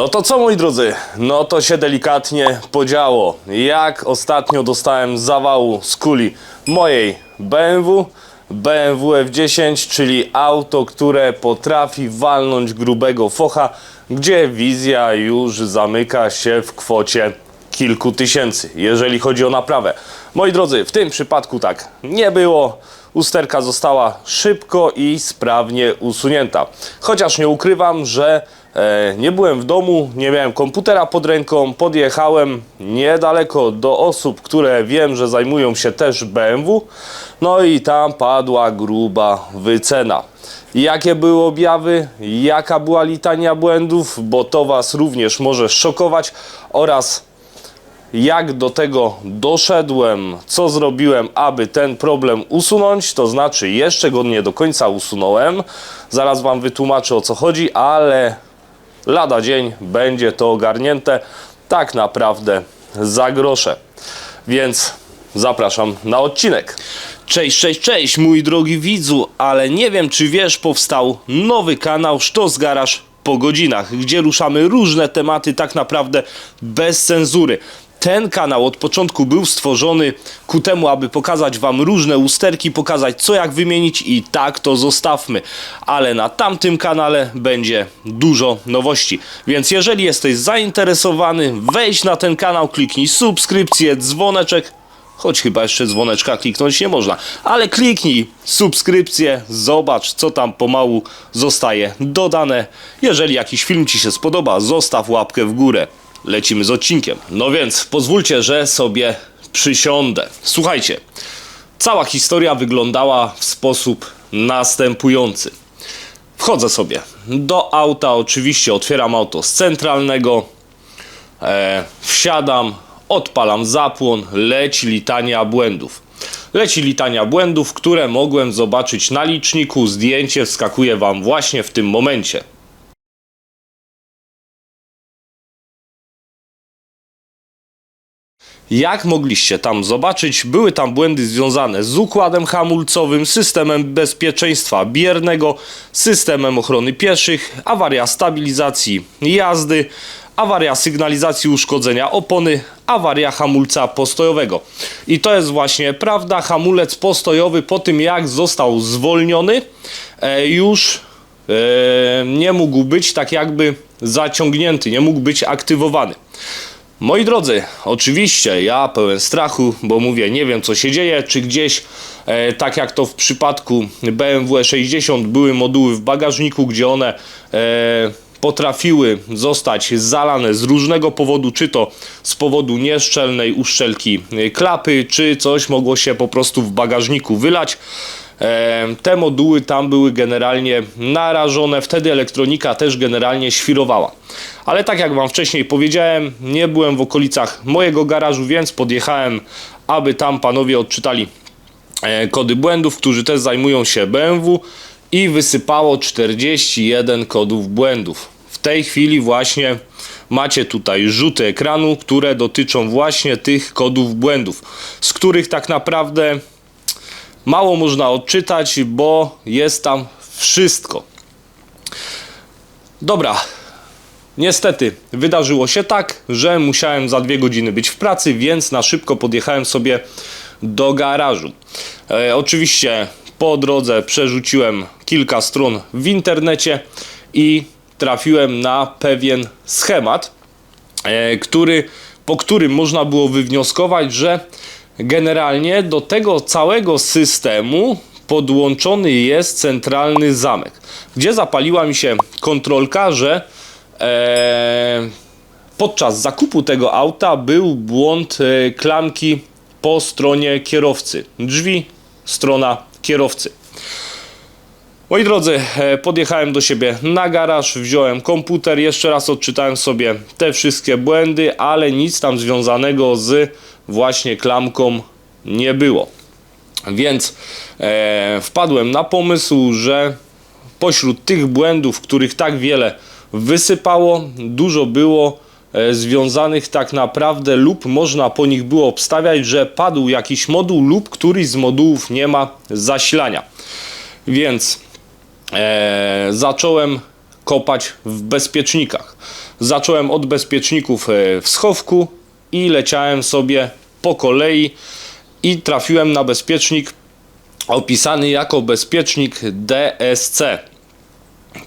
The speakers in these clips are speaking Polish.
No to co moi drodzy, no to się delikatnie podziało. Jak ostatnio dostałem zawału z kuli mojej BMW, BMW F10, czyli auto, które potrafi walnąć grubego focha, gdzie wizja już zamyka się w kwocie kilku tysięcy, jeżeli chodzi o naprawę. Moi drodzy, w tym przypadku tak nie było. Usterka została szybko i sprawnie usunięta. Chociaż nie ukrywam, że nie byłem w domu, nie miałem komputera pod ręką, podjechałem niedaleko do osób, które wiem, że zajmują się też BMW. No i tam padła gruba wycena. Jakie były objawy, jaka była litania błędów, bo to Was również może szokować oraz jak do tego doszedłem, co zrobiłem, aby ten problem usunąć, to znaczy jeszcze go nie do końca usunąłem. Zaraz Wam wytłumaczę o co chodzi, ale lada dzień będzie to ogarnięte tak naprawdę za grosze. Więc zapraszam na odcinek. Cześć, cześć, cześć, mój drogi widzu, ale nie wiem czy wiesz, powstał nowy kanał Sztos Garaż po godzinach, gdzie ruszamy różne tematy tak naprawdę bez cenzury. Ten kanał od początku był stworzony ku temu, aby pokazać Wam różne usterki, pokazać co jak wymienić i tak to zostawmy. Ale na tamtym kanale będzie dużo nowości. Więc jeżeli jesteś zainteresowany, wejdź na ten kanał, kliknij subskrypcję, dzwoneczek, choć chyba jeszcze dzwoneczka kliknąć nie można, ale kliknij subskrypcję, zobacz co tam pomału zostaje dodane. Jeżeli jakiś film Ci się spodoba, zostaw łapkę w górę. Lecimy z odcinkiem. No więc pozwólcie, że sobie przysiądę. Słuchajcie, cała historia wyglądała w sposób następujący. Wchodzę sobie do auta, oczywiście otwieram auto z centralnego, e, wsiadam, odpalam zapłon, leci litania błędów. Leci litania błędów, które mogłem zobaczyć na liczniku. Zdjęcie wskakuje Wam właśnie w tym momencie. Jak mogliście tam zobaczyć, były tam błędy związane z układem hamulcowym, systemem bezpieczeństwa biernego, systemem ochrony pieszych, awaria stabilizacji jazdy, awaria sygnalizacji uszkodzenia opony, awaria hamulca postojowego. I to jest właśnie prawda, hamulec postojowy po tym jak został zwolniony, e, już e, nie mógł być tak jakby zaciągnięty, nie mógł być aktywowany. Moi drodzy, oczywiście ja pełen strachu, bo mówię, nie wiem co się dzieje, czy gdzieś, e, tak jak to w przypadku BMW 60 były moduły w bagażniku, gdzie one e, potrafiły zostać zalane z różnego powodu, czy to z powodu nieszczelnej uszczelki e, klapy, czy coś mogło się po prostu w bagażniku wylać. Te moduły tam były generalnie narażone, wtedy elektronika też generalnie świrowała. Ale tak jak Wam wcześniej powiedziałem, nie byłem w okolicach mojego garażu, więc podjechałem, aby tam panowie odczytali e, kody błędów, którzy też zajmują się BMW i wysypało 41 kodów błędów. W tej chwili właśnie macie tutaj rzuty ekranu, które dotyczą właśnie tych kodów błędów, z których tak naprawdę mało można odczytać, bo jest tam wszystko. Dobra. Niestety wydarzyło się tak, że musiałem za dwie godziny być w pracy, więc na szybko podjechałem sobie do garażu. E, oczywiście po drodze przerzuciłem kilka stron w internecie i trafiłem na pewien schemat, e, który, po którym można było wywnioskować, że generalnie do tego całego systemu podłączony jest centralny zamek, gdzie zapaliła mi się kontrolka, że e, podczas zakupu tego auta był błąd e, klamki po stronie kierowcy. Drzwi, strona kierowcy. Moi drodzy, e, podjechałem do siebie na garaż, wziąłem komputer, jeszcze raz odczytałem sobie te wszystkie błędy, ale nic tam związanego z właśnie klamką nie było. Więc e, wpadłem na pomysł, że pośród tych błędów, których tak wiele wysypało, dużo było e, związanych tak naprawdę lub można po nich było obstawiać, że padł jakiś moduł lub któryś z modułów nie ma zasilania. Więc e, zacząłem kopać w bezpiecznikach. Zacząłem od bezpieczników e, w schowku i leciałem sobie po kolei i trafiłem na bezpiecznik opisany jako bezpiecznik DSC,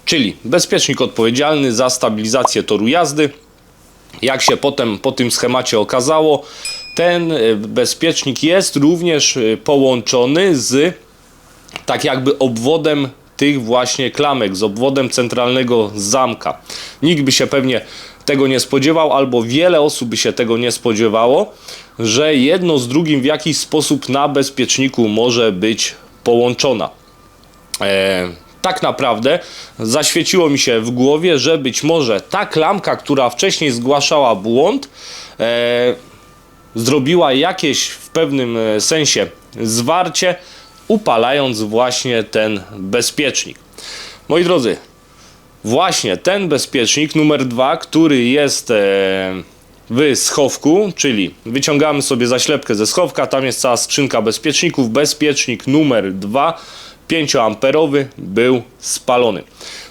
czyli bezpiecznik odpowiedzialny za stabilizację toru jazdy. Jak się potem po tym schemacie okazało, ten e, bezpiecznik jest również e, połączony z tak jakby obwodem tych właśnie klamek, z obwodem centralnego zamka. Nikt by się pewnie tego nie spodziewał, albo wiele osób by się tego nie spodziewało, że jedno z drugim w jakiś sposób na bezpieczniku może być połączona. E, tak naprawdę zaświeciło mi się w głowie, że być może ta klamka, która wcześniej zgłaszała błąd, e, zrobiła jakieś w pewnym e, sensie zwarcie, upalając właśnie ten bezpiecznik. Moi drodzy, właśnie ten bezpiecznik numer dwa, który jest e, w schowku, czyli wyciągamy sobie zaślepkę ze schowka, tam jest cała skrzynka bezpieczników, bezpiecznik numer 2 5-amperowy był spalony.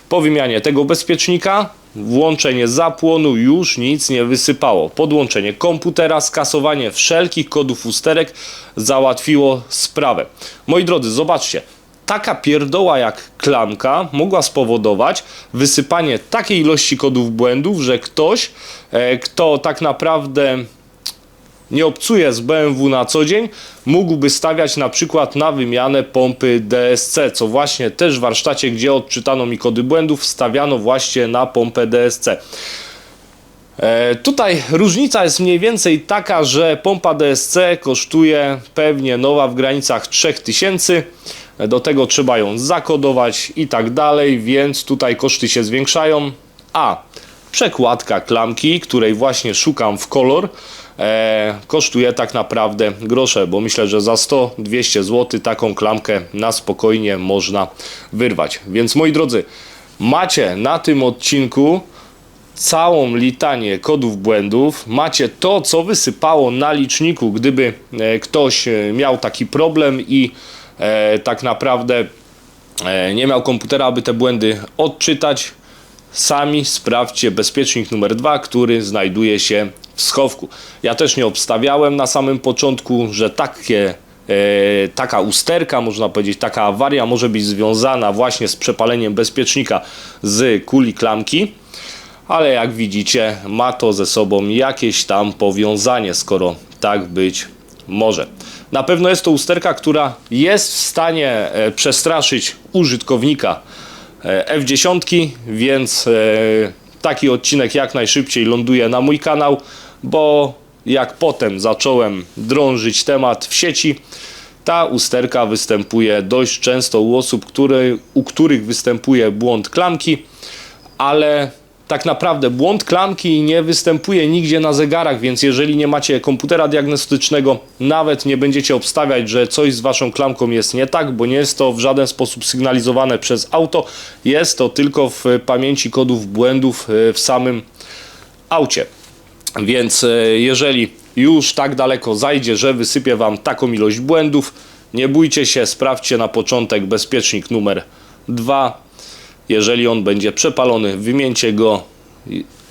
Po wymianie tego bezpiecznika włączenie zapłonu już nic nie wysypało. Podłączenie komputera, skasowanie wszelkich kodów usterek załatwiło sprawę. Moi drodzy, zobaczcie, taka pierdoła jak klamka mogła spowodować wysypanie takiej ilości kodów błędów, że ktoś, e, kto tak naprawdę nie obcuje z BMW na co dzień, mógłby stawiać na przykład na wymianę pompy DSC, co właśnie też w warsztacie, gdzie odczytano mi kody błędów, stawiano właśnie na pompę DSC. E, tutaj różnica jest mniej więcej taka, że pompa DSC kosztuje pewnie nowa w granicach 3000 do tego trzeba ją zakodować i tak dalej, więc tutaj koszty się zwiększają. A przekładka klamki, której właśnie szukam w kolor, e, kosztuje tak naprawdę grosze, bo myślę, że za 100-200 zł taką klamkę na spokojnie można wyrwać. Więc moi drodzy, macie na tym odcinku całą litanię kodów błędów, macie to, co wysypało na liczniku, gdyby e, ktoś e, miał taki problem i tak naprawdę e, nie miał komputera, aby te błędy odczytać. Sami sprawdźcie bezpiecznik numer 2, który znajduje się w schowku. Ja też nie obstawiałem na samym początku, że takie e, taka usterka, można powiedzieć, taka awaria może być związana właśnie z przepaleniem bezpiecznika z kuli klamki, ale jak widzicie, ma to ze sobą jakieś tam powiązanie, skoro tak być może. Na pewno jest to usterka, która jest w stanie e, przestraszyć użytkownika e, F10, więc e, taki odcinek jak najszybciej ląduje na mój kanał, bo jak potem zacząłem drążyć temat w sieci, ta usterka występuje dość często u osób, które, u których występuje błąd klamki, ale tak naprawdę błąd klamki nie występuje nigdzie na zegarach, więc jeżeli nie macie komputera diagnostycznego, nawet nie będziecie obstawiać, że coś z waszą klamką jest nie tak, bo nie jest to w żaden sposób sygnalizowane przez auto, jest to tylko w pamięci kodów błędów e, w samym aucie. Więc e, jeżeli już tak daleko zajdzie, że wysypie wam taką ilość błędów, nie bójcie się, sprawdźcie na początek bezpiecznik numer 2 jeżeli on będzie przepalony, wymieńcie go,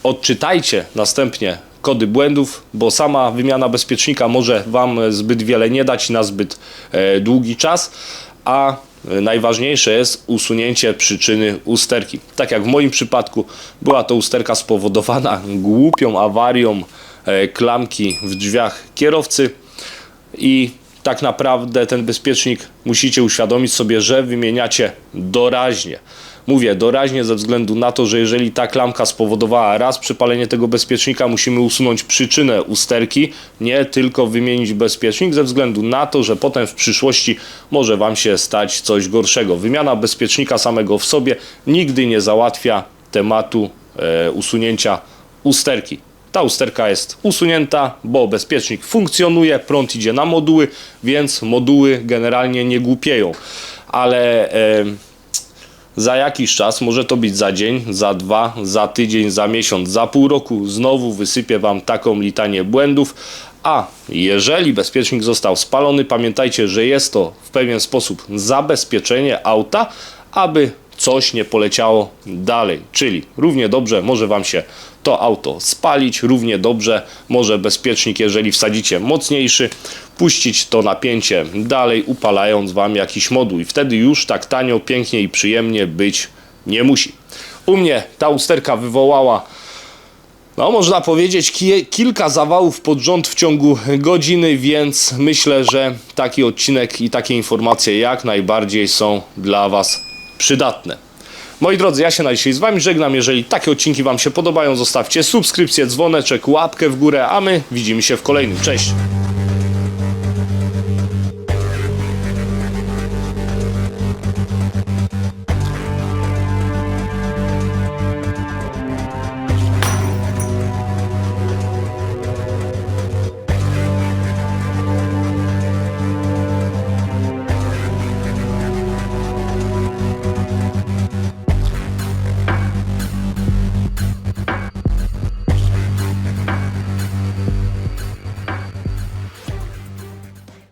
odczytajcie następnie kody błędów, bo sama wymiana bezpiecznika może Wam zbyt wiele nie dać na zbyt e, długi czas, a najważniejsze jest usunięcie przyczyny usterki. Tak jak w moim przypadku była to usterka spowodowana głupią awarią e, klamki w drzwiach kierowcy i tak naprawdę ten bezpiecznik musicie uświadomić sobie, że wymieniacie doraźnie. Mówię doraźnie ze względu na to, że jeżeli ta klamka spowodowała raz przypalenie tego bezpiecznika, musimy usunąć przyczynę usterki, nie tylko wymienić bezpiecznik, ze względu na to, że potem w przyszłości może Wam się stać coś gorszego. Wymiana bezpiecznika samego w sobie nigdy nie załatwia tematu e, usunięcia usterki. Ta usterka jest usunięta, bo bezpiecznik funkcjonuje, prąd idzie na moduły, więc moduły generalnie nie głupieją. Ale e, za jakiś czas, może to być za dzień, za dwa, za tydzień, za miesiąc, za pół roku, znowu wysypię Wam taką litanię błędów. A jeżeli bezpiecznik został spalony, pamiętajcie, że jest to w pewien sposób zabezpieczenie auta, aby coś nie poleciało dalej. Czyli równie dobrze może Wam się to auto spalić, równie dobrze może bezpiecznik, jeżeli wsadzicie mocniejszy, puścić to napięcie dalej, upalając Wam jakiś moduł i wtedy już tak tanio, pięknie i przyjemnie być nie musi. U mnie ta usterka wywołała no, można powiedzieć, ki- kilka zawałów pod rząd w ciągu godziny, więc myślę, że taki odcinek i takie informacje jak najbardziej są dla Was przydatne. Moi drodzy, ja się na dzisiaj z Wami żegnam. Jeżeli takie odcinki Wam się podobają, zostawcie subskrypcję, dzwoneczek, łapkę w górę, a my widzimy się w kolejnym. Cześć!